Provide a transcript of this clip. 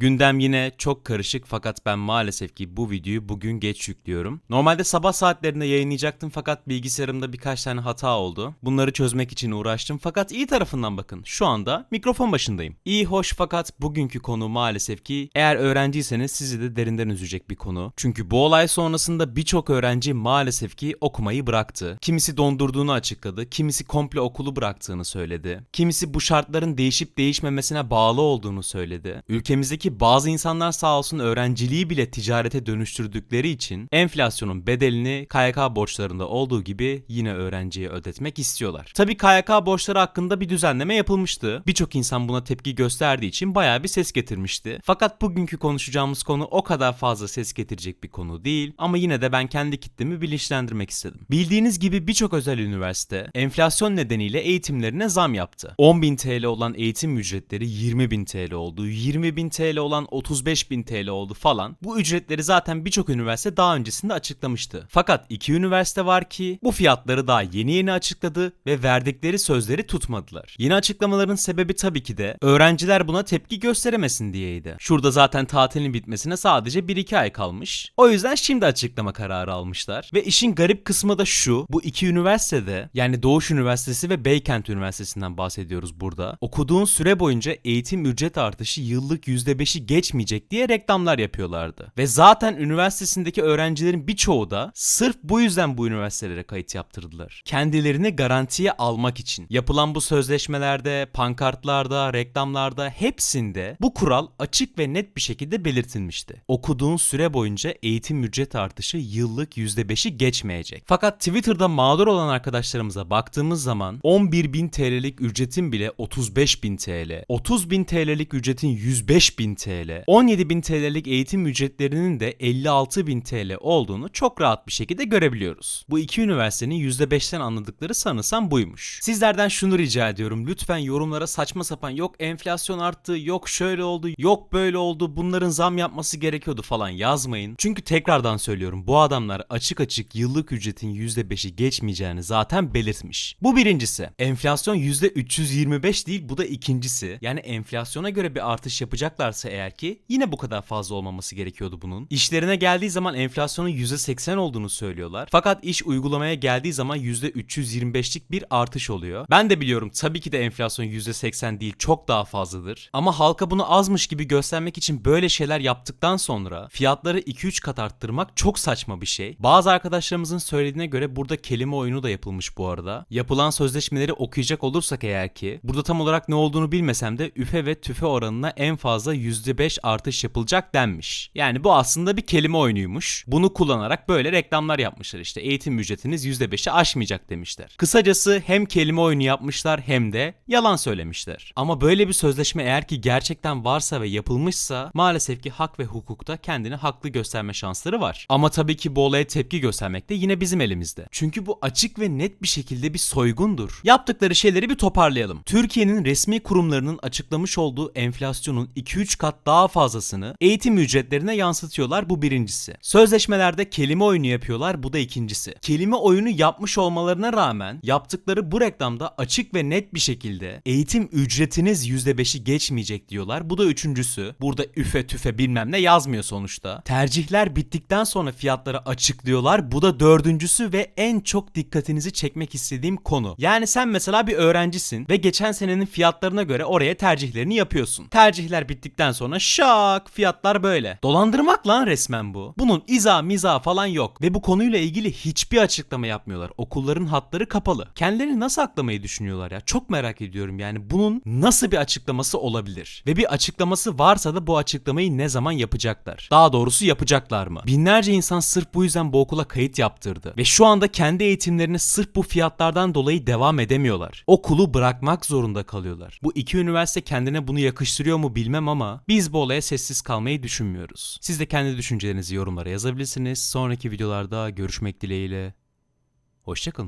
Gündem yine çok karışık fakat ben maalesef ki bu videoyu bugün geç yüklüyorum. Normalde sabah saatlerinde yayınlayacaktım fakat bilgisayarımda birkaç tane hata oldu. Bunları çözmek için uğraştım fakat iyi tarafından bakın. Şu anda mikrofon başındayım. İyi hoş fakat bugünkü konu maalesef ki eğer öğrenciyseniz sizi de derinden üzecek bir konu. Çünkü bu olay sonrasında birçok öğrenci maalesef ki okumayı bıraktı. Kimisi dondurduğunu açıkladı, kimisi komple okulu bıraktığını söyledi. Kimisi bu şartların değişip değişmemesine bağlı olduğunu söyledi. Ülkemizdeki bazı insanlar sağ olsun öğrenciliği bile ticarete dönüştürdükleri için enflasyonun bedelini KYK borçlarında olduğu gibi yine öğrenciye ödetmek istiyorlar. Tabii KYK borçları hakkında bir düzenleme yapılmıştı. Birçok insan buna tepki gösterdiği için bayağı bir ses getirmişti. Fakat bugünkü konuşacağımız konu o kadar fazla ses getirecek bir konu değil ama yine de ben kendi kitlemi bilinçlendirmek istedim. Bildiğiniz gibi birçok özel üniversite enflasyon nedeniyle eğitimlerine zam yaptı. 10.000 TL olan eğitim ücretleri 20.000 TL oldu. 20.000 TL olan 35.000 TL oldu falan. Bu ücretleri zaten birçok üniversite daha öncesinde açıklamıştı. Fakat iki üniversite var ki bu fiyatları daha yeni yeni açıkladı ve verdikleri sözleri tutmadılar. Yeni açıklamaların sebebi tabii ki de öğrenciler buna tepki gösteremesin diyeydi. Şurada zaten tatilin bitmesine sadece 1-2 ay kalmış. O yüzden şimdi açıklama kararı almışlar. Ve işin garip kısmı da şu. Bu iki üniversitede yani Doğuş Üniversitesi ve Beykent Üniversitesi'nden bahsediyoruz burada. Okuduğun süre boyunca eğitim ücret artışı yıllık %5'i geçmeyecek diye reklamlar yapıyorlardı. Ve zaten üniversitesindeki öğrencilerin birçoğu da sırf bu yüzden bu üniversitelere kayıt yaptırdılar. Kendilerini garantiye almak için. Yapılan bu sözleşmelerde, pankartlarda, reklamlarda hepsinde bu kural açık ve net bir şekilde belirtilmişti. Okuduğun süre boyunca eğitim ücret artışı yıllık %5'i geçmeyecek. Fakat Twitter'da mağdur olan arkadaşlarımıza baktığımız zaman 11.000 TL'lik ücretin bile 35.000 TL, 30.000 TL'lik ücretin 105.000 TL, 17.000 TL'lik eğitim ücretlerinin de 56.000 TL olduğunu çok rahat bir şekilde görebiliyoruz. Bu iki üniversitenin %5'ten anladıkları sanırsam buymuş. Sizlerden şunu rica ediyorum. Lütfen yorumlara saçma sapan yok enflasyon arttı, yok şöyle oldu, yok böyle oldu, bunların zam yapması gerekiyordu falan yazmayın. Çünkü tekrardan söylüyorum bu adamlar açık açık yıllık ücretin %5'i geçmeyeceğini zaten belirtmiş. Bu birincisi. Enflasyon %325 değil bu da ikincisi. Yani enflasyona göre bir artış yapacaklarsa eğer ki yine bu kadar fazla olmaması gerekiyordu bunun. İşlerine geldiği zaman enflasyonun %80 olduğunu söylüyorlar. Fakat iş uygulamaya geldiği zaman %325'lik bir artış oluyor. Ben de biliyorum tabii ki de enflasyon %80 değil çok daha fazladır. Ama halka bunu azmış gibi göstermek için böyle şeyler yaptıktan sonra fiyatları 2-3 kat arttırmak çok saçma bir şey. Bazı arkadaşlarımızın söylediğine göre burada kelime oyunu da yapılmış bu arada. Yapılan sözleşmeleri okuyacak olursak eğer ki burada tam olarak ne olduğunu bilmesem de üfe ve tüfe oranına en fazla %5 artış yapılacak denmiş. Yani bu aslında bir kelime oyunuymuş. Bunu kullanarak böyle reklamlar yapmışlar işte. Eğitim ücretiniz %5'i aşmayacak demişler. Kısacası hem kelime oyunu yapmışlar hem de yalan söylemişler. Ama böyle bir sözleşme eğer ki gerçekten varsa ve yapılmışsa maalesef ki hak ve hukukta kendini haklı gösterme şansları var. Ama tabii ki bu olaya tepki göstermek de yine bizim elimizde. Çünkü bu açık ve net bir şekilde bir soygundur. Yaptıkları şeyleri bir toparlayalım. Türkiye'nin resmi kurumlarının açıklamış olduğu enflasyonun 2-3 kat daha fazlasını eğitim ücretlerine yansıtıyorlar bu birincisi. Sözleşmelerde kelime oyunu yapıyorlar bu da ikincisi. Kelime oyunu yapmış olmalarına rağmen yaptıkları bu reklamda açık ve net bir şekilde eğitim ücretiniz %5'i geçmeyecek diyorlar. Bu da üçüncüsü. Burada üfe tüfe bilmem ne yazmıyor sonuçta. Tercihler bittikten sonra fiyatları açıklıyorlar. Bu da dördüncüsü ve en çok dikkatinizi çekmek istediğim konu. Yani sen mesela bir öğrencisin ve geçen senenin fiyatlarına göre oraya tercihlerini yapıyorsun. Tercihler bittikten sonra şak fiyatlar böyle. Dolandırmak lan resmen bu. Bunun iza miza falan yok ve bu konuyla ilgili hiçbir açıklama yapmıyorlar. Okulların hatları kapalı. Kendilerini nasıl aklamayı düşünüyorlar ya? Çok merak ediyorum yani bunun nasıl bir açıklaması olabilir? Ve bir açıklaması varsa da bu açıklamayı ne zaman yapacaklar? Daha doğrusu yapacaklar mı? Binlerce insan sırf bu yüzden bu okula kayıt yaptırdı ve şu anda kendi eğitimlerini sırf bu fiyatlardan dolayı devam edemiyorlar. Okulu bırakmak zorunda kalıyorlar. Bu iki üniversite kendine bunu yakıştırıyor mu bilmem biz bu olaya sessiz kalmayı düşünmüyoruz. Siz de kendi düşüncelerinizi yorumlara yazabilirsiniz. Sonraki videolarda görüşmek dileğiyle. Hoşçakalın.